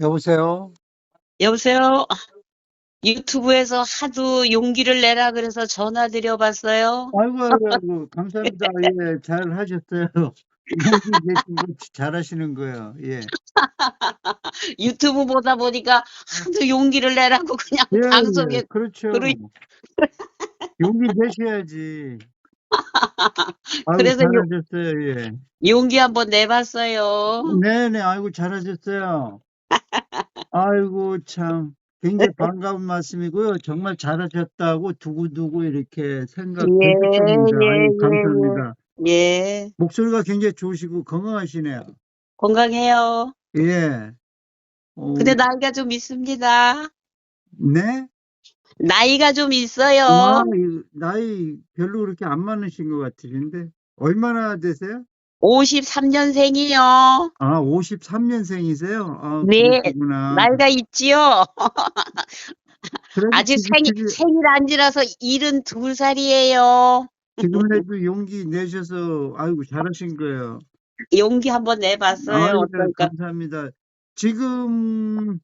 여보세요? 여보세요? 유튜브에서 하도 용기를 내라 그래서 전화 드려봤어요. 아이고, 아이고, 아이고, 감사합니다. 예, 잘 하셨어요. 용기 내신 거 잘하시는 거예요. 예. 유튜브 보다 보니까 하도 용기를 내라고 그냥 예, 방송에 예, 그렇죠. 그러- 용기 내셔야지. 아이고, 그래서 요- 잘하셨어요. 예. 용기 한번 내봤어요. 네네, 아이고, 잘하셨어요. 아이고, 참. 굉장히 반가운 말씀이고요. 정말 잘하셨다고 두고두고 이렇게 예, 생각했습니다. 예, 아이고, 예, 감사합니다. 예, 목소리가 굉장히 좋으시고 건강하시네요. 건강해요. 예. 어, 근데 나이가 좀 있습니다. 네? 나이가 좀 있어요. 와, 이 나이 별로 그렇게 안 많으신 것 같으신데. 얼마나 되세요? 53년생이요. 아, 53년생이세요? 아, 네, 그러시구나. 나이가 있지요. 그래도 아직 지금, 생일, 지금, 생일 안 지나서 72살이에요. 지금이라도 용기 내셔서, 아이고, 잘하신 거예요. 용기 한번 내봤어요. 아이고, 어떨까? 감사합니다. 지금,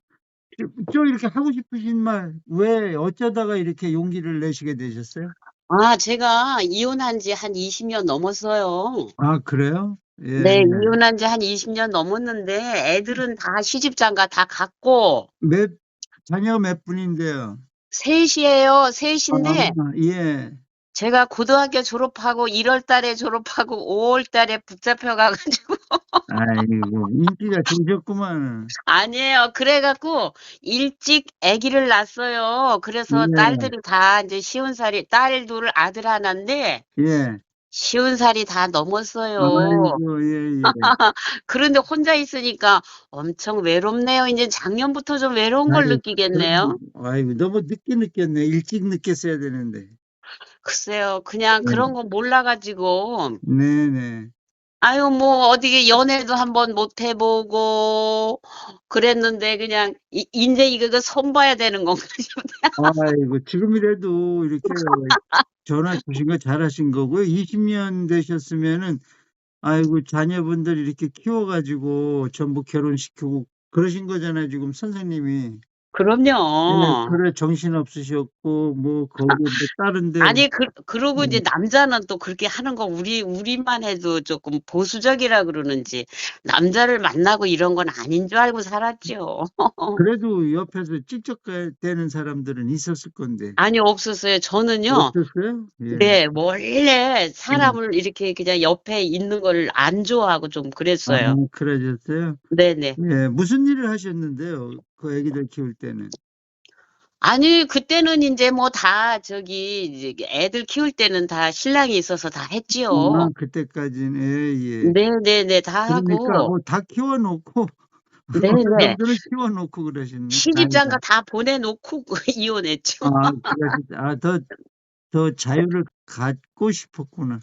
좀 이렇게 하고 싶으신 말, 왜, 어쩌다가 이렇게 용기를 내시게 되셨어요? 아, 제가 이혼한 지 한 20 년 넘었어요. 아, 그래요? 예. 네, 이혼한 지 한 20 년 넘었는데 애들은 다 시집 장가 다 갔고 몇, 자녀 몇 분인데요? 셋이에요. 셋인데 아, 예. 제가 고등학교 졸업하고 1월 달에 졸업하고 5월 달에 붙잡혀 가 가지고 아이고, 인기가 좋으셨구만. 아니에요. 그래 갖고 일찍 아기를 낳았어요. 그래서 네. 딸들이 다 이제 쉬운 살이 딸 둘 아들 하나인데 예. 쉬운 살이 다 넘었어요. 아이고, 예, 예. 그런데 혼자 있으니까 엄청 외롭네요. 이제 작년부터 좀 외로운 걸 아이고, 느끼겠네요. 아이고, 너무 늦게 느꼈네. 일찍 느꼈어야 되는데. 글쎄요, 그냥 네. 그런 거 몰라가지고, 네네. 아유, 뭐, 어디 연애도 한번 못 해보고, 그랬는데, 그냥, 이, 이제 이거 그 손봐야 되는 건가 싶네. 아이고, 지금이라도 이렇게 전화 주신 거 잘하신 거고요. 20년 되셨으면은, 아이고, 자녀분들 이렇게 키워가지고 전부 결혼시키고 그러신 거잖아요, 지금 선생님이. 그럼요. 예, 그래, 정신 없으셨고, 뭐, 거기 뭐, 다른데. 아니, 그, 그러고 이제 음. 남자는 또 그렇게 하는 거 우리, 우리만 해도 조금 보수적이라 그러는지, 남자를 만나고 이런 건 아닌 줄 알고 살았죠. 그래도 옆에서 찝쩍대는 사람들은 있었을 건데. 아니, 없었어요. 저는요, 없었어요? 예. 네, 원래 사람을 이렇게 그냥 옆에 있는 걸 안 좋아하고 좀 그랬어요. 아, 그러셨어요? 네네. 예, 무슨 일을 하셨는데요? 그 애기들 키울 때는. 아니, 그때는 이제 뭐 다 저기, 이제 애들 키울 때는 다 신랑이 있어서 다 했지요. 아, 그때까지는, 예, 예. 네네네, 다 그러니까, 하고, 뭐, 다 키워놓고, 네네. 남들은 키워놓고 그러시는. 시집장가. 다 보내놓고 이혼했죠. 아, 그러시, 아, 더, 더 자유를 갖고 싶었구나.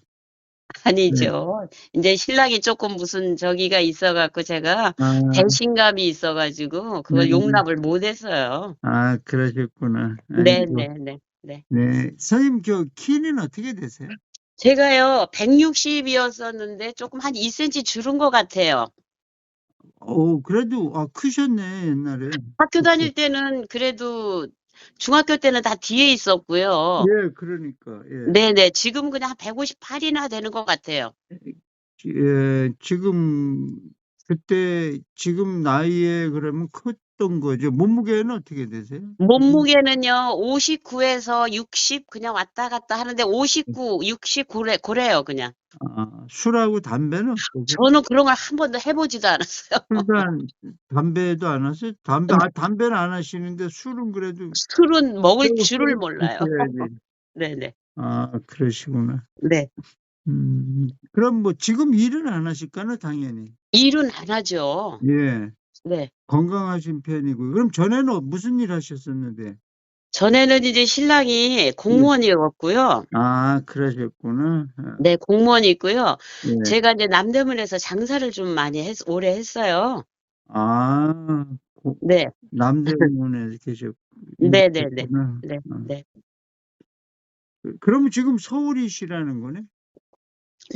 아니죠. 이제 신랑이 조금 무슨 저기가 있어 갖고 제가 아, 배신감이 있어 가지고 그걸 네. 용납을 못 했어요. 아, 그러셨구나. 아이고. 네네네. 네. 네. 선생님, 저, 키는 어떻게 되세요? 제가요, 160이었었는데 조금 한 2cm 줄은 것 같아요. 어, 그래도, 아, 크셨네, 옛날에. 학교 다닐 때는 그래도 중학교 때는 다 뒤에 있었고요. 예, 그러니까, 예. 네네. 지금 그냥 한 158이나 되는 것 같아요. 예, 지금, 그때, 지금 나이에 그러면 컸던 거죠. 몸무게는 어떻게 되세요? 몸무게는요, 59에서 60 그냥 왔다 갔다 하는데 59, 60 고래, 고래요, 그냥. 아, 술하고 담배는 어떠세요? 저는 그런 걸 한 번도 해보지도 않았어요. 술도 담배도 안 하세요? 담배, 아, 담배는 안 하시는데 술은 그래도 술은 먹을 줄을 몰라요. 드셔야지. 네네. 아, 그러시구나. 네. 음, 그럼 뭐 지금 일은 안 하실까나, 당연히. 일은 안 하죠. 예, 네. 건강하신 편이고. 그럼 전에는 무슨 일 하셨었는데? 전에는 이제 신랑이 공무원이었고요. 아, 그러셨구나. 아, 네, 공무원이고요. 예. 제가 이제 남대문에서 장사를 좀 많이 했, 오래 했어요. 아, 고- 네, 남대문에 계셨, 네 네 네. 계셨구나. 네, 아, 네. 그- 그러면 지금 서울이시라는 거네?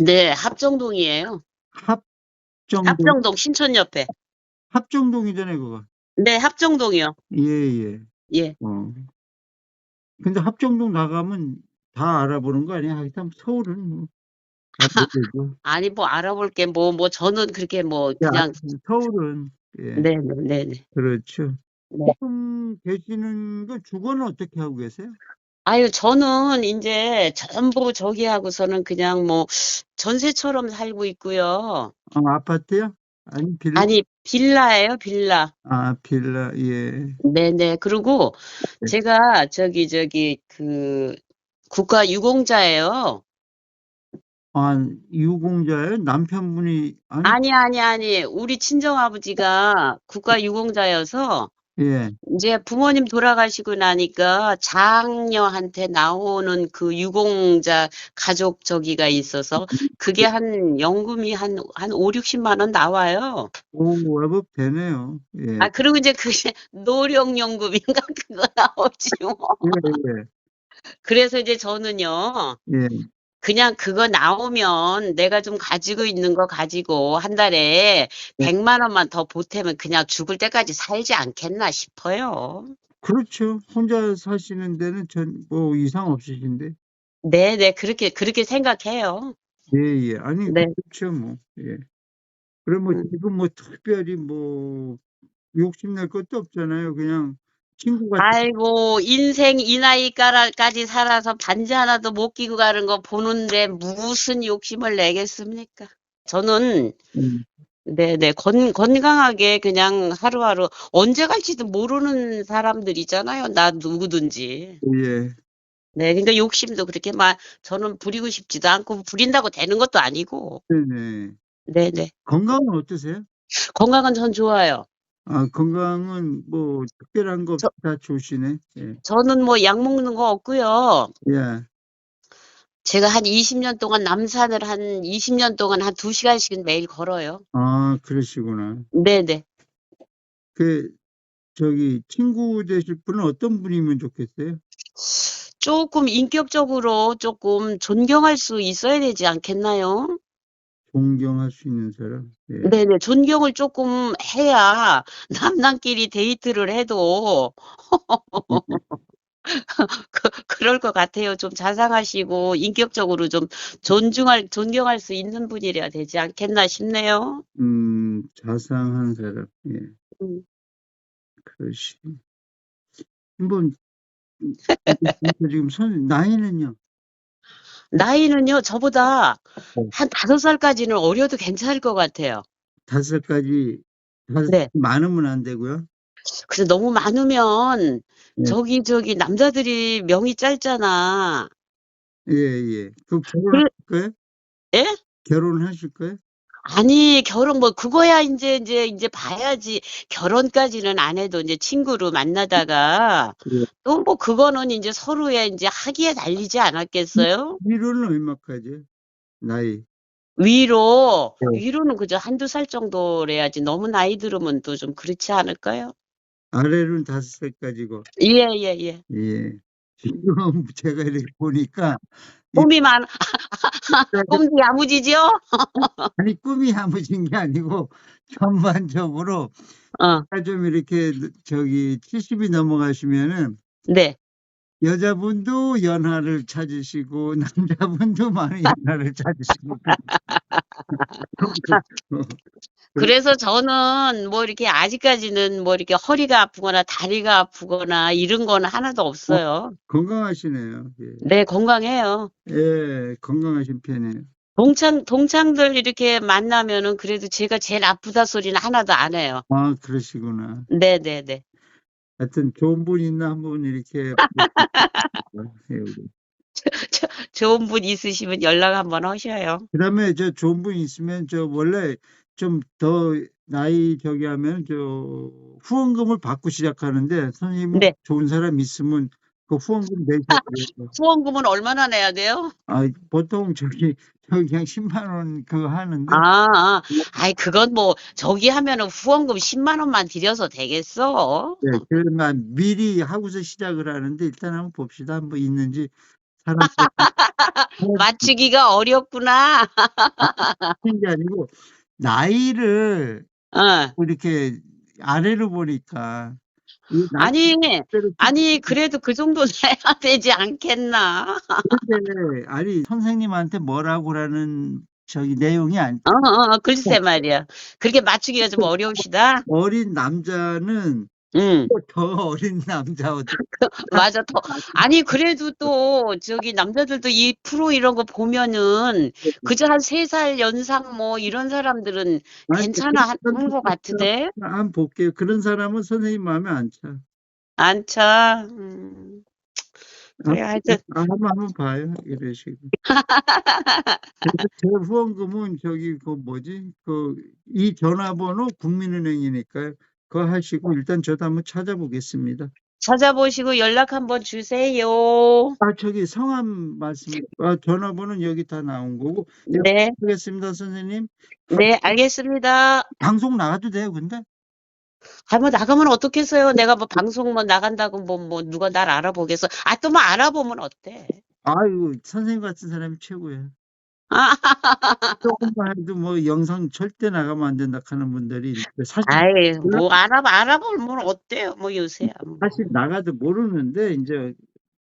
네, 합정동이에요. 합정동, 합정동 신촌 옆에. 합정동이잖아요, 그거. 네, 합정동이요. 예 예. 예. 어. 근데 합정동 나가면 다 알아보는 거 아니야? 하여튼 서울은 뭐. 다 모르죠. 아니 뭐 알아볼 게 뭐 뭐 저는 그렇게 뭐 야, 그냥 서울은 예. 네, 네, 네, 네. 그렇죠. 네. 지금 계시는 그 주거는 어떻게 하고 계세요? 아유, 저는 인제 전부 저기 하고서는 그냥 뭐 전세처럼 살고 있고요. 아, 아파트요? 아니 빌라? 아니, 빌라예요, 빌라. 아, 빌라. 예. 네네. 그리고 네. 제가 저기 저기 그 국가 유공자예요. 아, 유공자예요? 남편분이 아니 아니, 아니, 아니. 우리 친정 아버지가 국가 유공자여서 예. 인제 부모님 돌아가시고 나니까 장녀한테 나오는 그 유공자 가족 저기가 있어서 그게 한 연금이 한 한 5-60만 원 나와요. 오, 월급 되네요. 예. 아 그리고 이제 그게 노령연금인가 그거 나오지 뭐. 예, 그래서 이제 저는요. 예. 예. 그냥 그거 나오면 내가 좀 가지고 있는 거 가지고 한 달에 네. 100만 원만 더 보태면 그냥 죽을 때까지 살지 않겠나 싶어요. 그렇죠. 혼자 사시는 데는 전 뭐 이상 없으신데. 네 네. 그렇게 그렇게 생각해요. 예, 예. 아니 네. 그렇죠 뭐. 예. 그럼 뭐 음. 지금 뭐 특별히 뭐 욕심낼 것도 없잖아요. 그냥 친구 같은 아이고 인생 이 나이까지 살아서 반지 하나도 못 끼고 가는 거 보는데 무슨 욕심을 내겠습니까? 저는 음. 네네 건, 건강하게 그냥 하루하루 언제 갈지도 모르는 사람들이잖아요. 나 누구든지. 예. 네, 그러니까 욕심도 그렇게 막 저는 부리고 싶지도 않고 부린다고 되는 것도 아니고. 네네. 네네. 건강은 어떠세요? 건강은 전 좋아요. 아, 건강은 뭐 특별한 거 없이 저- 다 좋으시네. 예. 저는 뭐 약 먹는 거 없고요. 예. 제가 한 20년 동안 남산을 한 20년 동안 한 2시간씩은 매일 걸어요. 아, 그러시구나. 네네. 그 저기 친구 되실 분은 어떤 분이면 좋겠어요? 조금 인격적으로 조금 존경할 수 있어야 되지 않겠나요? 존경할 수 있는 사람. 예. 네네. 존경을 조금 해야 남남끼리 데이트를 해도 그, 그럴 것 같아요. 좀 자상하시고 인격적으로 좀 존중할, 존경할 수 있는 분이래야 되지 않겠나 싶네요. 음, 자상한 사람. 예. 음. 그러시. 한번 지금 선 나이는요? 나이는요, 저보다 네. 한 다섯 살까지는 어려도 괜찮을 것 같아요. 다섯 가지 다섯 네. 많으면 안 되고요. 그래서 너무 많으면 네. 저기 저기 남자들이 명이 짧잖아. 예, 예. 그 결혼하실 거예요? 예? 결혼하실 거예요? 아니 결혼 뭐 그거야 인제 인제 인제 봐야지. 결혼까지는 안 해도 인제 친구로 만나다가 예. 또뭐 그거는 인제 서로의 인제 학위에 달리지 않았겠어요? 위로는 얼마까지? 나이. 위로 네. 위로는 그저 한두 살 정도래야지 너무 나이 들으면 또 좀 그렇지 않을까요? 아래로는 다섯 살까지고. 예 예 예. 예. 지금 제가 이렇게 보니까 이 꿈이 야무지죠? 아니 꿈이 야무진 게 아니고 전반적으로 어. 좀 이렇게 저기 70이 넘어가시면은 네. 여자분도 연하를 찾으시고 남자분도 많은 연하를 찾으시고 그래서 저는 뭐 이렇게 아직까지는 뭐 이렇게 허리가 아프거나 다리가 아프거나 이런 거는 하나도 없어요. 건강하시네요. 예. 네, 건강해요. 예, 건강하신 편이에요. 동창 동창들 이렇게 만나면은 그래도 제가 제일 아프다 소리는 하나도 안 해요. 아, 그러시구나. 네, 네, 네. 하여튼 좋은 분 있나 한번 이렇게 예, 우리. 좋은 분 있으시면 연락 한번 하셔요. 그다음에 저 좋은 분 있으면 저 원래 좀 더 나이 저기 하면 저 후원금을 받고 시작하는데 선생님은 네. 좋은 사람 있으면 그 후원금 내셔야 돼요. 후원금은 얼마나 내야 돼요? 아, 보통 저기 저기 그냥 10만 원 그거 하는데 아, 아. 아이 그건 뭐 저기 하면은 후원금 10만 원만 드려서 되겠어? 네, 그러면 미리 하고서 시작을 하는데 일단 한번 봅시다. 한번 있는지 사람 맞추기가 어렵구나. 하는 게 아니고 나이를 어. 이렇게 아래로 보니까. 아니, 아니, 그래도 그 정도 내야 되지 않겠나? 근데 아니 선생님한테 뭐라고라는 저기 내용이 아니 어, 어, 어, 글쎄 말이야. 그렇게 맞추기가 좀 어려우시다? 어린 남자는 응, 또더 어린 남자 어떻게 맞아. 더, 아니, 그래도 또, 저기, 남자들도 이 프로 이런 거 보면은, 그저 한 세 살 연상 뭐, 이런 사람들은 괜찮아 한것 같은데? 한번 볼게요. 그런 사람은 선생님 마음에 안 차. 안 차. 음. 그래, 하여튼, 아, 한번 한번 봐요. 이러시고. 그래서 제 후원금은 저기 그 뭐지? 그 이 전화번호 국민은행이니까요. 그거 하시고 일단 저도 한번 찾아보겠습니다. 찾아보시고 연락 한번 주세요. 아 저기 성함 말씀. 아 전화번호는 여기 다 나온 거고. 네, 하겠습니다, 선생님. 네, 알겠습니다. 방송 나가도 돼요, 근데? 아, 뭐, 나가면 어떻겠어요? 내가 뭐, 방송 뭐, 나간다고 뭐, 뭐, 누가 날 알아보겠어? 아, 또 뭐, 알아보면 어때? 아이고 선생님 같은 사람이 최고예요. 아, 조금만 해도 뭐 영상 절대 나가면 안 된다 하는 분들이 있는데 사실 아이, 뭐, 알아, 알아보면 어때요? 뭐, 요새야. 뭐. 사실 나가도 모르는데 이제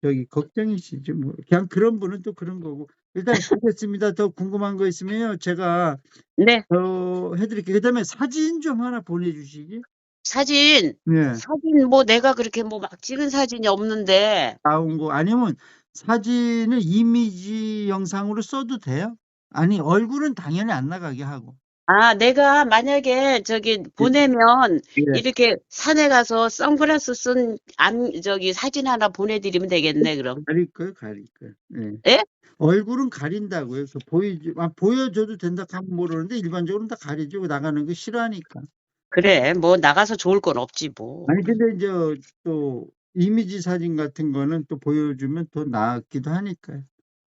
저기 걱정이시지 뭐 그냥 그런 분은 또 그런 거고 일단 알겠습니다. 더 궁금한 거 있으면요 제가 네, 어 해드릴게요. 그다음에 사진 좀 하나 보내주시지. 사진, 네 사진 뭐, 내가 그렇게 뭐, 막 찍은 사진이 없는데, 나온 거 아니면 사진을 이미지 영상으로 써도 돼요? 아니 얼굴은 당연히 안 나가게 하고. 아, 내가 만약에 저기 보내면 예. 이렇게 산에 가서 선글라스 쓴 안, 저기 사진 하나 보내드리면 되겠네, 그럼. 가릴 거요, 가릴 거요. 예. 예? 얼굴은 가린다고요. 그래서 보이지, 아, 보여줘도 된다 하면 모르는데 일반적으로 다 가리죠. 나가는 거 싫어하니까. 그래, 뭐, 나가서 좋을 건 없지, 뭐. 아니 근데 이제 또 이미지 사진 같은 거는 또 보여주면 더 낫기도 하니까요.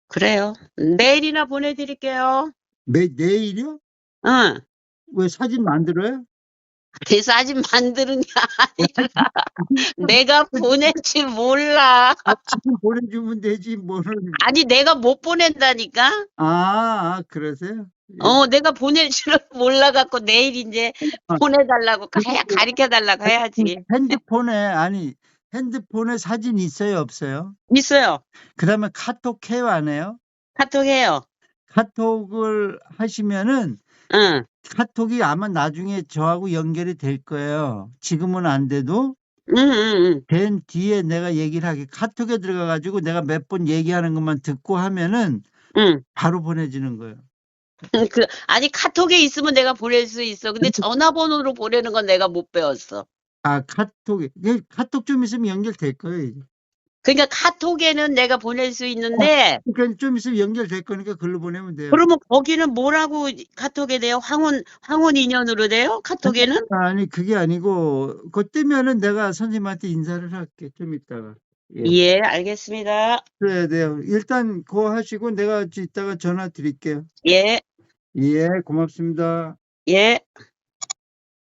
그래요. 내일이나 보내드릴게요. 매, 내일이요? 응. 왜 사진 만들어요? 그 사진 만드는 게 아니라 내가 보낼지 몰라. 아, 지금 보내주면 되지 뭐는. 아니, 내가 못 보낸다니까? 아, 아 그러세요? 예. 어, 내가 보낼 줄은 몰라 갖고 내일 이제 아. 보내달라고, 가야, 가르쳐 달라고 해야지. 핸드폰에 아니 핸드폰에 사진 있어요 없어요? 있어요. 그다음에 카톡 해요 안 해요? 카톡 해요. 카톡을 하시면은 응. 카톡이 아마 나중에 저하고 연결이 될 거예요. 지금은 안 돼도 응, 응, 응. 된 뒤에 내가 얘기를 하게 카톡에 들어가 가지고 내가 몇 번 얘기하는 것만 듣고 하면은 응. 바로 보내지는 거예요. 그, 아니, 카톡에 있으면 내가 보낼 수 있어. 근데 전화번호로 보내는 건 내가 못 배웠어. 아 카톡에 그 카톡 좀 있으면 연결될 거예요. 이제. 그러니까 카톡에는 내가 보낼 수 있는데, 그러니까 좀 있으면 연결될 거니까 글로 보내면 돼요. 그러면 거기는 뭐라고 카톡에 돼요? 황혼, 황혼 인연으로 돼요? 카톡에는? 아니 그게 아니고 그거 뜨면은 내가 선생님한테 인사를 할게 좀 이따가. 예. 예, 알겠습니다. 그래야 돼요. 일단 그거 하시고 내가 이따가 전화 드릴게요. 예, 예, 고맙습니다. 예.